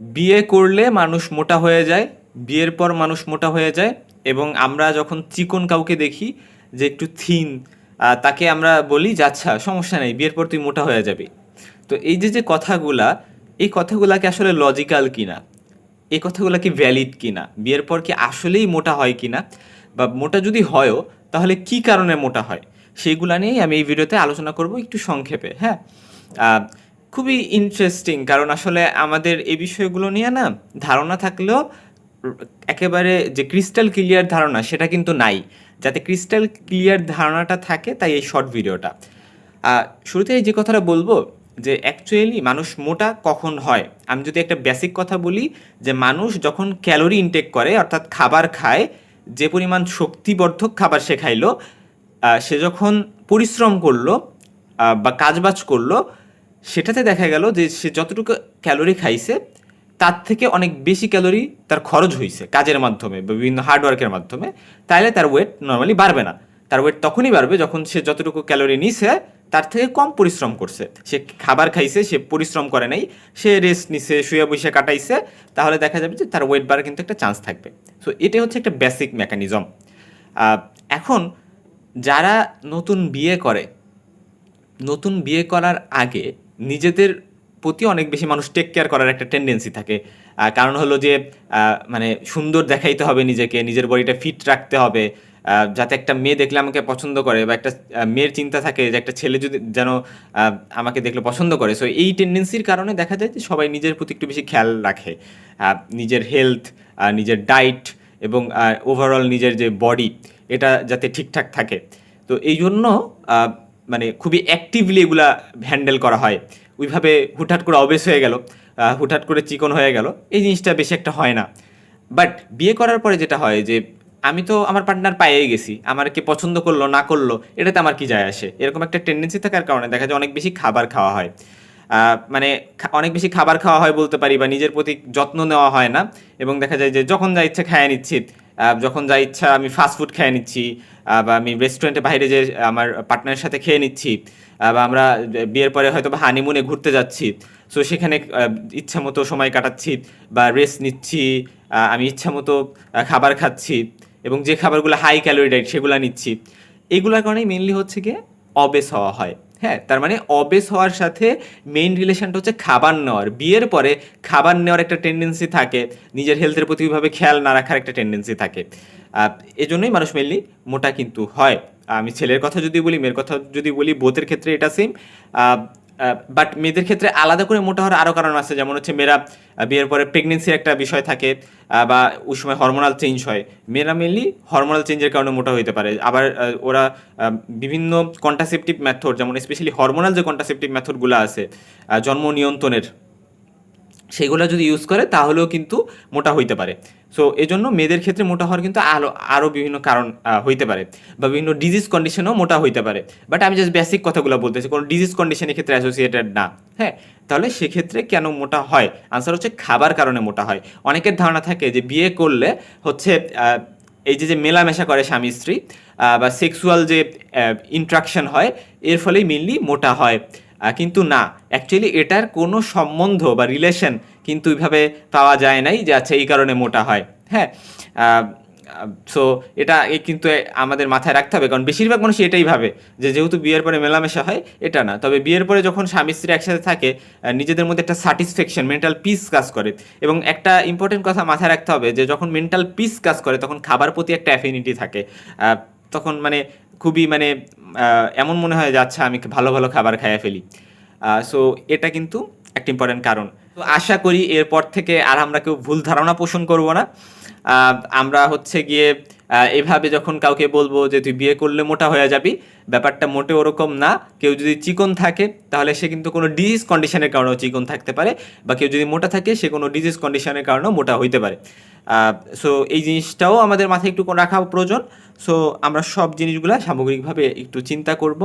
বিয়ে করলে মানুষ মোটা হয়ে যায়, বিয়ের পর মানুষ মোটা হয়ে যায় এবং আমরা যখন চিকন কাউকে দেখি যে একটু থিন তাকে আমরা বলি যে আচ্ছা সমস্যা নেই, বিয়ের পর তুই মোটা হয়ে যাবি। তো এই যে যে কথাগুলা, এই কথাগুলা কি আসলে লজিক্যাল কিনা? এই কথাগুলো কি ভ্যালিড কিনা? বিয়ের পর কি আসলেই মোটা হয় কিনা? বা মোটা যদি হয়ও, তাহলে কি কারণে মোটা হয়? সেইগুলা নিয়েই আমি এই ভিডিওতে আলোচনা করব একটু সংক্ষেপে হ্যাঁ? খুবই ইন্টারেস্টিং কারণ আসলে আমাদের এই বিষয়গুলো নিয়ে না ধারণা থাকলেও একেবারে যে ক্রিস্টাল ক্লিয়ার ধারণা সেটা কিন্তু নাই। যাতে ক্রিস্টাল ক্লিয়ার ধারণাটা থাকে তাই এই শর্ট ভিডিওটা শুরুতে শুরুতেই যে কথাটা বলব যে অ্যাকচুয়ালি মানুষ মোটা কখন হয়? আমি যদি একটা বেসিক কথা বলি যে মানুষ যখন ক্যালোরি ইনটেক করে, অর্থাৎ খাবার খায়, যে পরিমাণ শক্তিবর্ধক খাবার সে খাইলো সে যখন পরিশ্রম করল বা কাজবাজ করল সেটাতে দেখা গেল যে সে যতটুকু ক্যালোরি খাইছে, তার থেকে অনেক বেশি ক্যালোরি তার খরচ হয়েছে কাজের মাধ্যমে বিভিন্ন হার্ডওয়ার্কের মাধ্যমে। তাহলে তার ওয়েট নর্মালি বাড়বে না। তার ওয়েট তখনই বাড়বে যখন সে যতটুকু ক্যালোরি নিছে, তার থেকে কম পরিশ্রম করছে। সে খাবার খাইছে, সে পরিশ্রম করে নাই, সে রেস্ট নিছে, শুয়ে বসে কাটাইছে, তাহলে দেখা যাবে যে তার ওয়েট বাড়ার কিন্তু একটা চান্স থাকবে। সো এটা হচ্ছে একটা বেসিক মেকানিজম এখন যারা নতুন বিয়ে করে, নতুন বিয়ে করার আগে নিজেদের প্রতি অনেক বেশি মানুষ টেক কেয়ার করার একটা টেন্ডেন্সি থাকে। কারণ হলো যে মানে সুন্দর দেখাইতে হবে নিজেকে, নিজের বডিটা ফিট রাখতে হবে যাতে একটা মেয়ে দেখলে আমাকে পছন্দ করে বা একটা মেয়ের চিন্তা থাকে যে একটা ছেলে যদি যেন আমাকে দেখলে পছন্দ করে। সো এই টেন্ডেন্সির কারণে দেখা যায় যে সবাই নিজের প্রতি একটু বেশি খেয়াল রাখে। নিজের হেলথ নিজের ডায়েট এবং ওভারঅল নিজের যে বডি এটা যাতে ঠিকঠাক থাকে। তো এই জন্য মানে খুবই অ্যাক্টিভলি এগুলা হ্যান্ডেল করা হয়। ওইভাবে হুটহাট করে অবেস হয়ে গেল হুটহাট করে চিকন হয়ে গেল, এই জিনিসটা বেশি একটা হয় না। বাট বিয়ে করার পরে যেটা হয় যে, আমি তো আমার পার্টনার পাইয়ে গেছি আমার কে পছন্দ করল, না করল, এটাতে আমার কি যায় আসে? এরকম একটা টেন্ডেন্সি থাকার কারণে দেখা যায় অনেক বেশি খাবার খাওয়া হয়। মানে অনেক বেশি খাবার খাওয়া হয় বলতে পারি বা নিজের প্রতি যত্ন নেওয়া হয় না, এবং দেখা যায় যে যখন যা ইচ্ছে খায় নিচ্ছি যখন যা ইচ্ছা আমি ফাস্ট ফুড খেয়ে নিচ্ছি বা আমি রেস্টুরেন্টে বাইরে যে আমার পার্টনারের সাথে খেয়ে নিচ্ছি বা আমরা বিয়ের পরে হয়তো বা হানিমুনে ঘুরতে যাচ্ছি সো সেখানে ইচ্ছা মতো সময় কাটাচ্ছি, বা রেস্ট নিচ্ছি আমি ইচ্ছা মতো খাবার খাচ্ছি, এবং যে খাবারগুলো হাই ক্যালোরি ডাইট সেগুলো নিচ্ছি, এগুলোর কারণেই মেনলি হচ্ছে গিয়ে অবেস হওয়া হয়। হ্যাঁ তার মানে অবেস হওয়ার সাথে মেইন রিলেশনটা হচ্ছে খাবার নেওয়ার। বিয়ের পরে খাবার নেওয়ার একটা টেন্ডেন্সি থাকে, নিজের হেলথের প্রতি ওইভাবে খেয়াল না রাখার একটা টেন্ডেন্সি থাকে। এজন্যই মানুষ মেনলি মোটা কিন্তু হয়। আমি ছেলের কথা যদি বলি, মেয়ের কথা যদি বলি বোথের ক্ষেত্রে এটা সেম বাট মেয়েদের ক্ষেত্রে আলাদা করে মোটা হওয়ার আরও কারণ আছে। যেমন হচ্ছে মেয়েরা বিয়ের পরে প্রেগনেন্সির একটা বিষয় থাকে বা ওই সময় হরমোনাল চেঞ্জ হয়। মেয়েরা মেনলি হরমোনাল চেঞ্জের কারণে মোটা হইতে পারে। আবার ওরা বিভিন্ন কন্ট্রাসেপটিভ মেথড যেমন স্পেশালি হরমোনাল যে কন্ট্রাসেপটিভ মেথডগুলো আছে জন্ম নিয়ন্ত্রণের সেগুলো যদি ইউজ করে, তাহলেও কিন্তু মোটা হইতে পারে। সো এই জন্য মেয়েদের ক্ষেত্রে মোটা হওয়ার কিন্তু আরও আরও বিভিন্ন কারণ হইতে পারে বা বিভিন্ন ডিজিজ কন্ডিশনেও মোটা হইতে পারে। বাট আমি জাস্ট বেসিক কথাগুলো বলতেছি, কোনো ডিজিজ কন্ডিশনের ক্ষেত্রে অ্যাসোসিয়েটেড না হ্যাঁ? তাহলে সেক্ষেত্রে কেন মোটা হয়? আনসার হচ্ছে খাবার কারণে মোটা হয়। অনেকের ধারণা থাকে যে বিয়ে করলে হচ্ছে এই যে যে মেলামেশা করে স্বামী স্ত্রী বা সেক্সুয়াল যে ইন্ট্রাকশন হয়, এর ফলেই মেনলি মোটা হয়। কিন্তু না অ্যাকচুয়ালি এটার কোনো সম্বন্ধ বা রিলেশন কিন্তু ওইভাবে পাওয়া যায় নাই যে আচ্ছা এই কারণে মোটা হয়। হ্যাঁ সো এটা কিন্তু আমাদের মাথায় রাখতে হবে, কারণ বেশিরভাগ মানুষ এটাই ভাবে যে যেহেতু বিয়ের পরে মেলামেশা হয়, এটা না। তবে বিয়ের পরে যখন স্বামী স্ত্রী একসাথে থাকে নিজেদের মধ্যে একটা স্যাটিসফ্যাকশন মেন্টাল পিস কাজ করে। এবং একটা ইম্পর্টেন্ট কথা মাথায় রাখতে হবে যে যখন মেন্টাল পিস কাজ করে, তখন খাবার প্রতি একটা অ্যাফিনিটি থাকে। তখন মানে খুবই মানে এমন মনে হয় যাচ্ছে আমি ভালো ভালো খাবার খাইয়ে ফেলি। সো এটা কিন্তু একটা ইম্পর্টেন্ট কারণ। তো আশা করি এরপর থেকে আর আমরা কেউ ভুল ধারণা পোষণ করব না। আমরা হচ্ছে গিয়ে এভাবে যখন কাউকে বলব যে তুই বিয়ে করলে মোটা হয়ে যাবি, ব্যাপারটা মোটে ওরকম না। কেউ যদি চিকন থাকে, তাহলে সে কিন্তু কোনো ডিজিজ কন্ডিশনের কারণেও চিকন থাকতে পারে। বা কেউ যদি মোটা থাকে, সে কোনো ডিজিজ কন্ডিশনের কারণেও মোটা হইতে পারে। সো এই জিনিসটাও আমাদের মাথায় একটু রাখা প্রয়োজন। সো আমরা সব জিনিসগুলা সামগ্রিকভাবে একটু চিন্তা করব।